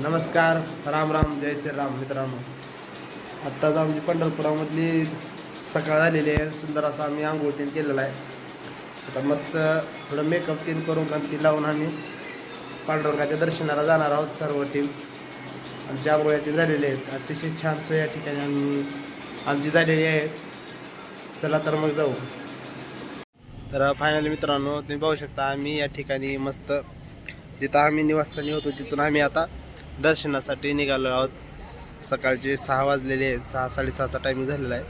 नमस्कार. राम राम. जय श्रीराम मित्रांनो. आत्ताच आमची पंढरपुरामधली सकाळ झालेली आहे. सुंदर असा आम्ही आंघोळ तीन केलेला आहे. आता मस्त थोडं मेकअप तीन करून ती लावून आम्ही पांडुरंगाच्या दर्शनाला जाणार आहोत सर्व टीम आमच्या आंघोळ्या ते झालेले आहेत अतिशय छान सोय या ठिकाणी आम्ही आमची झालेली आहे. चला तर मग जाऊ. तर फायनली मित्रांनो तुम्ही पाहू शकता आम्ही या ठिकाणी मस्त जिथं आम्ही निवासस्थानी होतो तिथून आम्ही आता दर्शनासाठी निघालो आहोत. सकाळचे सहा वाजलेले आहेत. सहा साडेसहाचा टायमिंग झालेला आहे.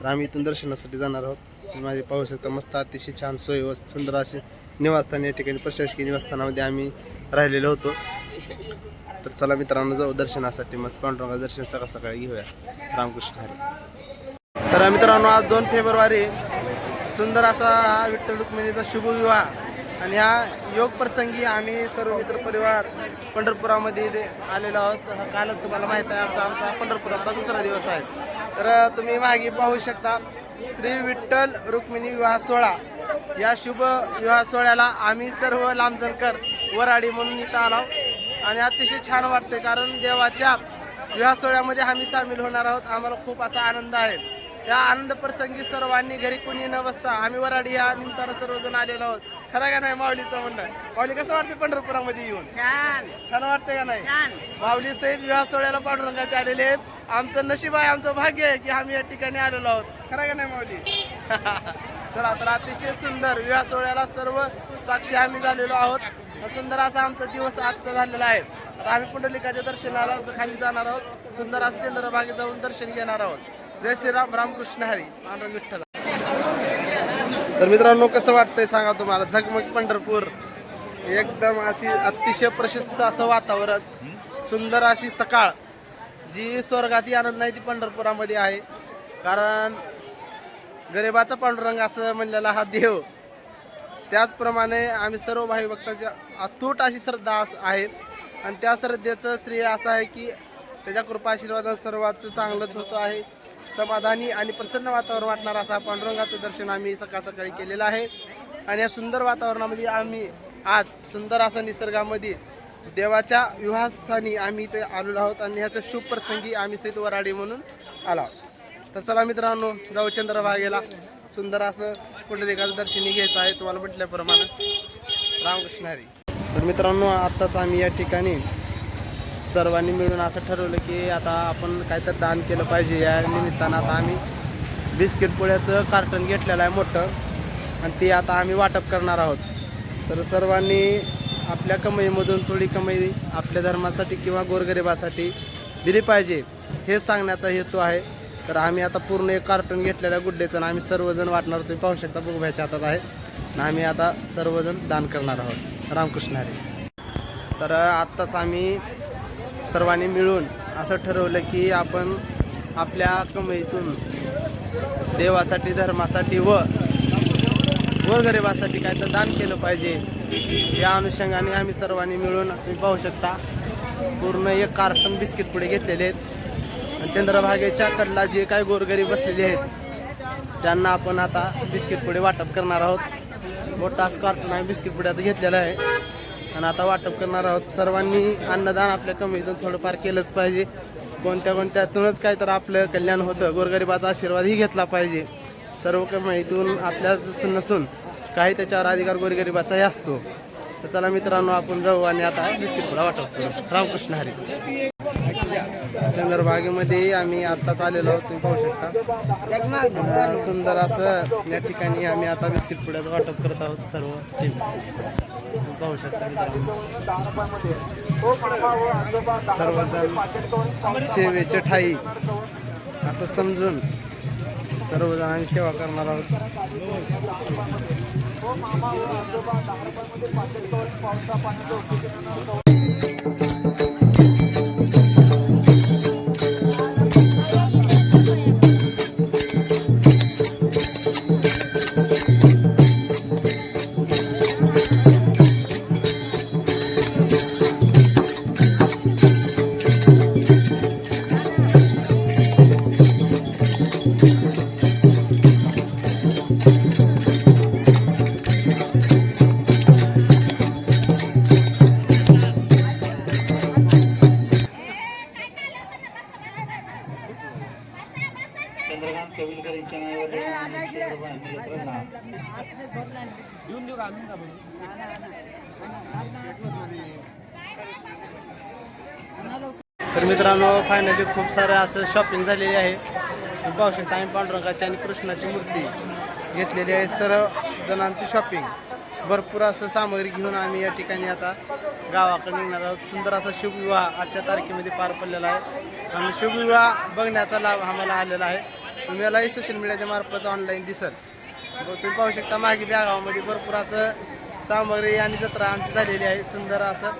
तर आम्ही इथून दर्शनासाठी जाणार आहोत. माझे पाहू शकता मस्त अतिशय छान सोय व सुंदर असे निवासस्थान या ठिकाणी प्रशासकीय निवासस्थानामध्ये आम्ही राहिलेलो होतो. तर चला मित्रांनो जाऊ दर्शनासाठी. मस्त पांडुरंगा दर्शन सकाळ सकाळी घेऊया. रामकृष्ण हरी. तर मित्रांनो आज दोन फेब्रुवारी सुंदर असा हा विठ्ठल रुक्मिणीचा शुभविवाह आणि ह्या योग प्रसंगी आम्ही सर्व मित्र परिवार पंढरपुरामध्ये आलेलो आहोत. कालच तुम्हाला माहीत आहे आमचा आमचा पंढरपुरातला दुसरा दिवस आहे. तर तुम्ही मागे पाहू शकता श्री विठ्ठल रुक्मिणी विवाह सोहळा. या शुभ विवाह सोहळ्याला आम्ही सर्व लांबजणकर वराडी म्हणून इथं आलो आणि अतिशय छान वाटते कारण देवाच्या विवाह सोहळ्यामध्ये आम्ही सामील होणार आहोत. आम्हाला खूप असा आनंद आहे. या आनंद प्रसंगी सर्वांनी घरी कोणी न बसता आम्ही वराडी या निमित्तानं सर्वजण आलेलो आहोत. खरं का नाही माऊलीचं म्हणणं? माऊली कसं वाटते पंढरपुरामध्ये येऊन? छान. छान वाटते का नाही? माऊली सहित विवाह सोहळ्याला पांडुरंगाचे आलेले आहेत. आमचं नशीब आहे आमचं भाग्य आहे की आम्ही या ठिकाणी आलेलो आहोत. खरं का नाही माऊली? चला तर अतिशय सुंदर विवाह सोहळ्याला सर्व साक्षी आम्ही झालेलो आहोत. सुंदर असा आमचा दिवस आजचा झालेला आहे. आता आम्ही पुंडलिकाच्या दर्शनाला खाली जाणार आहोत. सुंदर असं चंद्रभागे जाऊन दर्शन घेणार आहोत. जय श्रीराम रामकृष्ण हरी. पांडुरंग विठ्ठल. तर मित्रांनो कसं वाटतंय सांगा तुम्हाला? झगमग पंढरपूर. एकदम अशी अतिशय प्रशस्त असं वातावरण. सुंदर अशी सकाळ. जी स्वर्गाती आनंद नाही ती पंढरपुरामध्ये आहे. कारण गरिबाचा पांडुरंग असं म्हणलेला हा देव. त्याचप्रमाणे आम्ही सर्व भाई भक्तांच्या अतूट अशी श्रद्धा आहे. आणि त्या श्रद्धेचं श्रेय असं आहे की त्याच्या कृपा आशीर्वादानं सर्वांचं चांगलंच होतं आहे. समाधानी आणि प्रसन्न वातावरण वाटणार असा पांडुरंगाचं दर्शन आम्ही सकाळ सकाळी केलेलं आहे. आणि या सुंदर वातावरणामध्ये आम्ही आज सुंदर असा निसर्गामध्ये देवाच्या विवाहस्थानी आम्ही इथे आलेलो आहोत आणि ह्याच्या शुभ प्रसंगी आम्ही सैत वराडी म्हणून आलो आहोत. तर चला मित्रांनो जाऊ चंद्रभागेला सुंदर असं पुंडलिकाचं दर्शनी घ्यायचं आहे तुम्हाला म्हटल्याप्रमाणे. रामकृष्ण हरी. तर मित्रांनो आत्ताच आम्ही या ठिकाणी सर्वांनी मिळून असं ठरवलं की आता आपण काहीतरी दान केलं पाहिजे. या निमित्तानं आता आम्ही बिस्किट पोळ्याचं कार्टन घेतलेलं आहे मोठं. आणि ते आता आम्ही वाटप करणार आहोत. तर सर्वांनी आपल्या कमाईमधून थोडी कमाई आपल्या धर्मासाठी किंवा गोरगरिबासाठी दिली पाहिजे. हे सांगण्याचा हेतू आहे. तर आम्ही आता पूर्ण एक कार्टून घेतलेल्या गुड्डेचं आणि आम्ही सर्वजण वाटणार तुम्ही पाहू शकता बघूबाईच्या हातात आहे. आणि आम्ही आता सर्वजण दान करणार आहोत. रामकृष्ण हरे. तर आत्ताच आम्ही सर्वांनी मिळून असं ठरवलं की आपण आपल्या कमाईतून देवासाठी धर्मासाठी व व गरिबासाठी काय तर दान केलं पाहिजे. या अनुषंगाने आम्ही सर्वांनी मिळून तुम्ही पाहू शकता पूर्ण एक कार्टन बिस्किट पुढे घेतलेले आहेत. आणि चंद्रभागेच्या कडला जे काही गोरगरीब बसलेले आहेत त्यांना आपण आता बिस्किट पुढे वाटप करणार आहोत. मोठा कार्टन आहे बिस्किट पुड्याचं घेतलेलं आहे. आणि आता वाटप करणार आहोत. सर्वांनी अन्नदान आपल्या कमीतून थोडंफार केलंच पाहिजे. कोणत्या कोणत्यातूनच काय तर आपलं कल्याण होतं. गोरगरिबाचा आशीर्वादही घेतला पाहिजे. सर्व कमाईतून आपल्या जसं नसून काही त्याच्यावर अधिकार गोरगरिबाचाही असतो. तर चला मित्रांनो आपण जाऊ आणि आता बिस्किट पुडा वाटप करू. रामकृष्ण हरी. चंद्र बागेमध्ये आम्ही आत्ताच आलेलो आहोत तुम्ही पाहू शकता. सुंदर असं या ठिकाणी आम्ही आता बिस्किट पुड्याचं वाटप करत आहोत सर्व टीम पाहू शकता सर्वजण सेवेचे ठाई असं समजून सर्वजण आम्ही सेवा करणार आहोत. तर मित्रांनो फायनली खूप सारं असं शॉपिंग झालेली आहे. तुम्ही आम्ही पांडुरंगाची आणि कृष्णाची मूर्ती घेतलेली आहे सर्व जणांची शॉपिंग भरपूर असं सामग्री घेऊन आम्ही या ठिकाणी आता गावाकडे निघणार आहोत. सुंदर असा शुभविवाह आजच्या तारखेमध्ये पार पडलेला आहे. आणि शुभविवाह बघण्याचा लाभ आम्हाला आलेला आहे. तुम्हालाही सोशल मीडियाच्या मार्फत ऑनलाईन दिसल. व तुम्ही पाहू शकता मागे या गावामध्ये भरपूर असं सामग्री आणि जत्रा आमची झालेली आहे. सुंदर असं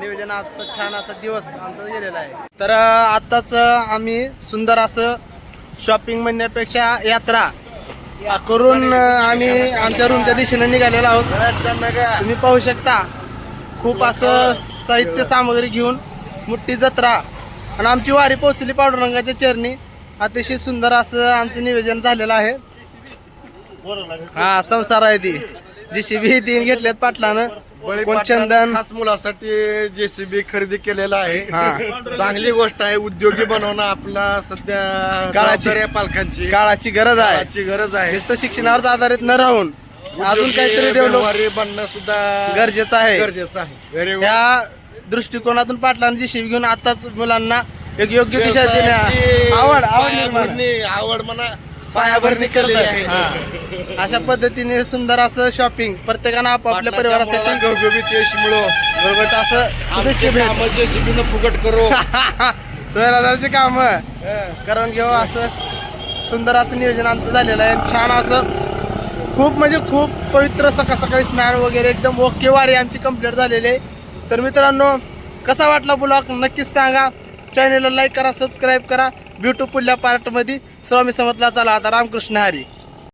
नियोजन आजचा छान असा दिवस आमचा गेलेला आहे. तर आत्ताच आम्ही सुंदर असं शॉपिंग म्हणण्यापेक्षा यात्रा करून आम्ही आमच्या रूमच्या दिशेने निघालेलो आहोत. तुम्ही पाहू शकता खूप असं साहित्य सामग्री घेऊन मोठी जत्रा आणि आमची वारी पोहोचली पांडुरंगाच्या चरणी. अतिशय सुंदर असं आमचं नियोजन झालेलं आहे. हा संसार आहे ती. जीसीबी तीन घेतल्यात पाटलानं. कोण चंदन? खास मुलासाठी जेसीबी खरेदी केलेला आहे. चांगली गोष्ट आहे उद्योगी बनवणं आपला सध्या काळाची- पालकांची. काळाची गरज आहे. काळाची गरज आहे. नुसतं शिक्षणावर आधारित न राहून अजून काहीतरी डेव्हलप व्यवहारी बनणं सुद्धा गरजेचं आहे. गरजेचं आहे. त्या दृष्टिकोनातून पाटलांनी जी शिव घेऊन आताच मुलांना एक योग्य दिशा देण्या आवड आवड निर्माण. पायाभरणी आवड म्हणा पायाभरणी केलेली आहे. हा. अशा पद्धतीने सुंदर असं शॉपिंग प्रत्येकानं आपापल्या परिवारासाठी घवघवीत यश मिळो बरोबर असं आमचे भेट. कामं जेसीबीनं फुकट करो. दोन हजारची काम करून घेऊ असं सुंदर असं नियोजन आमचं झालेलं आहे. छान असं खूप म्हणजे खूप पवित्र सकाळ सकाळी स्नान वगैरे एकदम ओके वारी आमची कंप्लीट झालेली आहे. तर मित्रांनो कसा वाटला ब्लॉग नक्कीच सांगा. चॅनेलला लाईक करा सबस्क्राईब करा. भेटू पुढल्या पार्टमध्ये स्वामी समजला चला आता रामकृष्ण हरी.